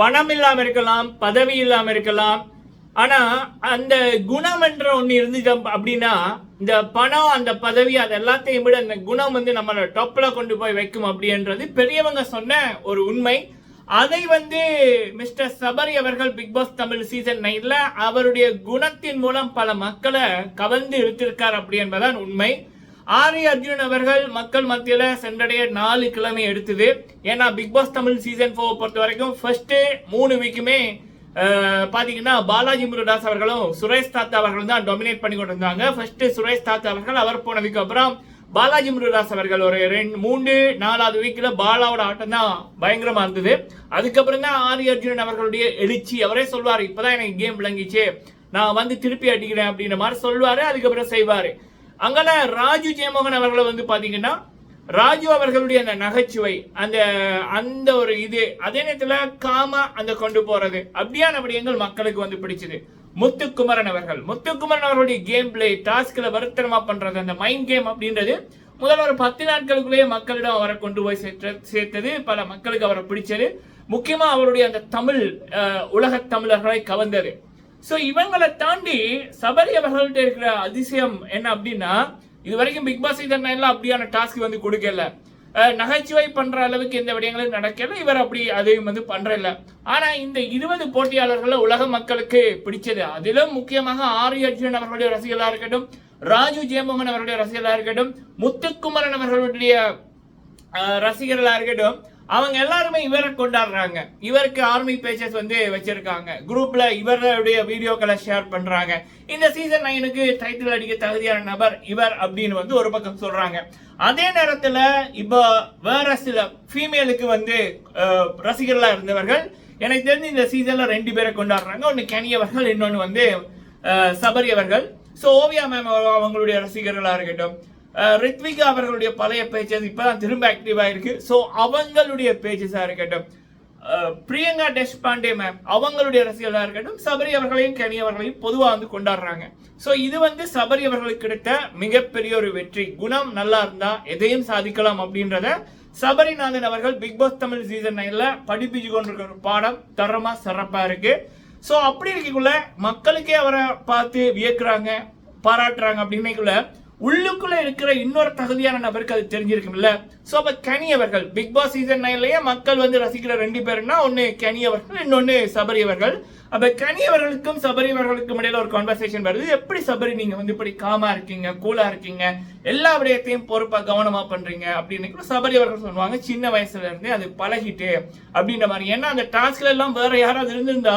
பணம் இல்லாம இருக்கலாம் பதவி இல்லாம இருக்கலாம். ஆனா அந்த குணம் என்ற ஒண்ணு இருந்துச்சு அப்படின்னா இந்த பணம் அந்த பதவி அது எல்லாத்தையும் விட அந்த குணம் வந்து நம்மளை டொப்பில் கொண்டு போய் வைக்கும் அப்படின்றது பெரியவங்க சொன்ன ஒரு உண்மை. அதை வந்து மிஸ்டர் சபரி அவர்கள் பிக் பாஸ் தமிழ் சீசன் நைன்ல அவருடைய குணத்தின் மூலம் பல மக்களை கவர்ந்து இழுத்திருக்கார் அப்படி என்பதுதான் உண்மை. ஆரிய அர்ஜுன் அவர்கள் மக்கள் மத்தியில் சென்றடைய நாலு கிழமை எடுத்தது. ஏன்னா Bigg Boss Tamil season four பொறுத்த வரைக்கும் ஃபர்ஸ்ட்டு மூணு வீக்குமே பார்த்தீங்கன்னா பாலாஜி முருகதாஸ் அவர்களும் சுரேஷ் தாத்தா அவர்களும் தான் டொமினேட் பண்ணி கொண்டு இருந்தாங்க ஃபர்ஸ்ட்டு சுரேஷ் தாத்தா அவர்கள் அவர் போனதுக்கு அப்புறம் பாலாஜி முருகதாஸ் அவர்கள் ஒரு ரெண்டு மூன்று நாலாவது வீக்கில் பாலாவோட ஆட்டம் தான் பயங்கரமாக இருந்தது. அதுக்கப்புறம் தான் ஆரி அர்ஜுனன் அவர்களுடைய எழுச்சி. அவரே சொல்வார் இப்போதான் எனக்கு கேம் விளங்கிச்சு. நான் வந்து திருப்பி அடிக்கிறேன் அப்படின்ற மாதிரி சொல்வார். அதுக்கப்புறம் செய்வார். அங்கன ராஜு ஜெயமோகன் அவர்களை வந்து பார்த்தீங்கன்னா ராஜு அவர்களுடைய அந்த நகைச்சுவை அந்த அந்த ஒரு இது அதே நேரத்துல காமா அந்த கொண்டு போறது அப்படியான விடயங்கள் மக்களுக்கு வந்து பிடிச்சது. முத்துக்குமரன் அவர்கள். முத்துக்குமரன் அவர்களுடைய கேம் பிளே டாஸ்க்ல வருத்தனமா பண்றது அந்த மைண்ட் கேம் அப்படின்றது முதல் ஒரு பத்து நாட்களுக்குள்ளேயே மக்களிடம் அவரை கொண்டு போய் சேர்த்த சேர்த்தது பல மக்களுக்கு அவரை பிடிச்சது. முக்கியமா அவருடைய அந்த தமிழ் அஹ், உலகத் தமிழர்களை கவர்ந்தது. ஸோ இவங்களை தாண்டி சபரி அவர்கள்ட்ட இருக்கிற அதிசயம் என்ன அப்படின்னா இது வரைக்கும் பிக் பாஸ் சீசன் எல்லாம் அப்படியான டாஸ்க் வந்து கொடுக்கல. நகைச்சுவை பண்ற அளவுக்கு எந்த விடயங்களும் நடக்கல. இவர் அப்படி அதையும் வந்து பண்றல ஆனா இந்த இருபது போட்டியாளர்களை உலக மக்களுக்கு பிடிச்சது. அதிலும் முக்கியமாக ஆரி அர்ஜுன் அவர்களுடைய ரசிகர்களா இருக்கட்டும் ராஜு ஜெயமோகன் அவருடைய ரசிகர்களா இருக்கட்டும் முத்துக்குமரன் அவர்களுடைய ரசிகர்களா இருக்கட்டும் அவங்க எல்லாருமே இவரை கொண்டாடுறாங்க. இவருக்கு ஆர்மி பேச்சஸ் வந்து வச்சிருக்காங்க. குரூப்ல இவருடைய வீடியோக்களை ஷேர் பண்றாங்க. இந்த சீசன் நைனுக்கு டைட்டில் அடிக்க தகுதியான நபர் இவர் அப்படின்னு வந்து ஒரு பக்கம் சொல்றாங்க. அதே நேரத்துல இப்போ வேற சில ஃபீமேலுக்கு வந்து ரசிகர்களா இருந்தவர்கள் எனக்கு தெரிஞ்சு இந்த சீசன்ல ரெண்டு பேரை கொண்டாடுறாங்க. ஒன்னு கனியவர்கள் இன்னொன்று இன்னொன்னு வந்து சபரி அவர்கள். ஸோ ஓவியா மேம் அவங்களுடைய ரசிகர்களா இருக்கட்டும். ரித்விகா அவர்களுடைய பழைய பேச்சஸ் இப்போதான் திரும்ப ஆக்டிவ் ஆகிருக்கு ஸோ அவங்களுடைய பேச்சஸாக இருக்கட்டும். பிரியங்கா தேஷ்பாண்டே மேம் அவங்களுடைய ரசிகர்களா இருக்கட்டும் சபரி அவர்களையும் கனி அவர்களையும் பொதுவாக வந்து கொண்டாடுறாங்க. ஸோ இது வந்து சபரி அவர்களுக்கு கிடைத்த மிகப்பெரிய ஒரு வெற்றி. குணம் நல்லா இருந்தா எதையும் சாதிக்கலாம் அப்படின்றத சபரிநாதன் அவர்கள் பிக் பாஸ் தமிழ் சீசன் நைன்ல படிப்பிச்சு கொண்டிருக்கிற ஒரு பாடம் தரமா சிறப்பா இருக்கு. ஸோ அப்படி இருக்கக்குள்ள மக்களுக்கே அவரை பார்த்து வியக்குறாங்க பாராட்டுறாங்க அப்படின்னைக்குள்ள உள்ளுக்குள்ள இருக்கிற இன்னொரு தகுதியான நபருக்கு அது தெரிஞ்சிருக்கும்ல. சோ அப்ப கனி அவர்கள் பிக் பாஸ் சீசன் நைன்லயே மக்கள் வந்து ரசிக்கிற ரெண்டு பேருன்னா ஒன்னு கனி அவர்கள் இன்னொன்னு சபரி அவர்கள். அப்ப கனி அவர்களுக்கும் சபரி அவர்களுக்கும் இடையில ஒரு கான்வர்சேஷன் வருது. எப்படி சபரி நீங்க வந்து இப்படி காமா இருக்கீங்க கூலா இருக்கீங்க எல்லா விடயத்தையும் பொறுப்பா கவனமா பண்றீங்க அப்படின்னு சபரி அவர்கள் சொல்லுவாங்க. சின்ன வயசுல இருந்தே அது பழகிட்டு அப்படின்ற மாதிரி. ஏன்னா அந்த டாஸ்க்ல எல்லாம் வேற யாராவது இருந்திருந்தா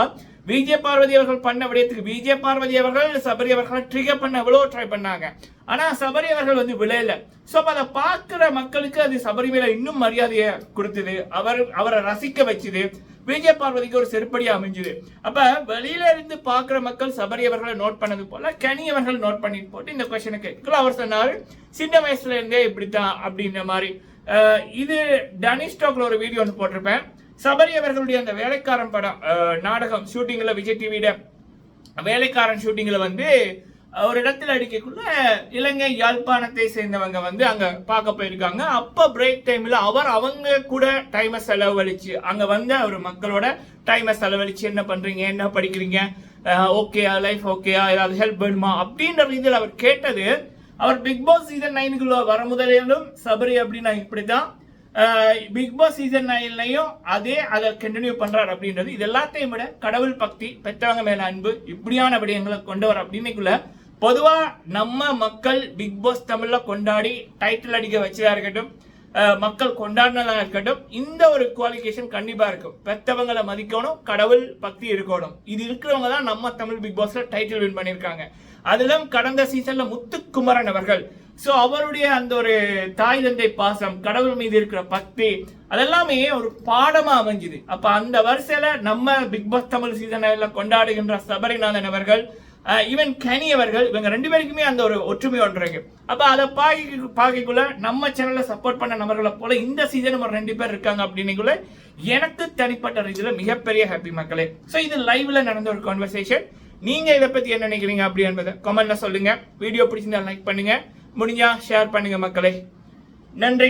விஜய பார்வதி அவர்கள் பண்ண விடயத்துக்கு விஜய பார்வதி அவர்கள் சபரி அவர்களை ட்ரிகர் பண்ண எவ்வளோ ட்ரை பண்ணாங்க. ஆனால் சபரி அவர்கள் வந்து விளையல. ஸோ அதை பார்க்குற மக்களுக்கு அது சபரி மேல இன்னும் மரியாதையை கொடுத்தது அவர் அவரை ரசிக்க வச்சுது விஜய பார்வதிக்கு ஒரு செருப்படியா அமைஞ்சுது. அப்ப வெளியில இருந்து பார்க்குற மக்கள் சபரி அவர்களை நோட் பண்ணது போல கனி அவர்கள் நோட் பண்ணி போட்டு இந்த கொஸ்டினை கேட்கல அவர் சொன்னார் சின்ன வயசுல இருந்தே இப்படித்தான் அப்படின்ற மாதிரி. இது டனிஸ்டாக்ல ஒரு வீடியோ ஒன்று போட்டிருப்பேன். சபரி அவர்களுடைய அந்த வேலைக்காரன் படம் நாடகம் ஷூட்டிங்ல விஜய் டிவியில வேலைக்காரன் ஷூட்டிங்ல வந்து ஒரு இடத்துல அடிக்கக்குள்ள இலங்கை யாழ்ப்பாணத்தை சேர்ந்தவங்க வந்து அங்க பார்க்க போயிருக்காங்க. அப்ப பிரேக் டைம்ல அவர் அவங்க கூட டைமை செலவழிச்சு அங்க வந்து அவர் மக்களோட டைமை செலவழிச்சு என்ன பண்றீங்க என்ன படிக்கிறீங்க ஓகேயா லைஃப் ஓகேயா ஏதாவது ஹெல்ப் வேணுமா அப்படின்ற ரீதியில் அவர் கேட்டது. அவர் பிக் பாஸ் சீசன் நைனுக்குள்ள வர முதலிலும் சபரி அப்படின்னா இப்படிதான் பிக் பாஸ் சீசன் நைன்லையும் அதே அதை கண்டினியூ பண்றாரு அப்படின்றது. இது எல்லாத்தையும் விட கடவுள் பக்தி பெற்றவங்க மேல அன்பு இப்படியான விடயங்களை கொண்டு வர அப்படின்னுக்குள்ள பொதுவா நம்ம மக்கள் பிக் பாஸ் தமிழ்ல கொண்டாடி டைட்டில் அடிக்க வச்சதா இருக்கட்டும் மக்கள் கொண்டாடினதா இருக்கட்டும் இந்த ஒரு குவாலிஃபிகேஷன் கண்டிப்பா இருக்கும். பெத்தவங்களை மதிக்கணும் கடவுள் பக்தி இருக்கணும். இது இருக்கிறவங்க தான் நம்ம தமிழ் பிக் பாஸ்ல டைட்டில் வின் பண்ணியிருக்காங்க. அதிலும் கடந்த சீசன்ல முத்துக்குமரன் அவர்கள் ஸோ அவருடைய அந்த ஒரு தாய் தந்தை பாசம் கடவுள் மீது இருக்கிற பக்தி அதெல்லாமே ஒரு பாடமாக அமைஞ்சுது. அப்போ அந்த வரிசையில் நம்ம பிக் பாஸ் தமிழ் சீசன்ல கொண்டாடுகின்ற சபரிநாதன் அவர்கள் ஈவன் கனி அவர்கள் இவங்க ரெண்டு பேருக்குமே அந்த ஒரு ஒற்றுமை ஒன்று அப்போ அதை பாக்கி பாக்கிக்குள்ள நம்ம சேனலில் சப்போர்ட் பண்ண நபர்களை போல இந்த சீசன் ஒரு ரெண்டு பேர் இருக்காங்க அப்படின்னுக்குள்ள எனக்கு தனிப்பட்ட ரீதியில் மிகப்பெரிய ஹாப்பி மக்களே. ஸோ இது லைவ்ல நடந்த ஒரு கான்வர்சேஷன் நீங்கள் இதை பற்றி என்ன நினைக்கிறீங்க அப்படி என்பதை கமெண்ட்ல சொல்லுங்கள் வீடியோ பிடிச்சிருந்தா லைக் பண்ணுங்கள் முடிஞ்சா ஷேர் பண்ணுங்க மக்களே. நன்றி.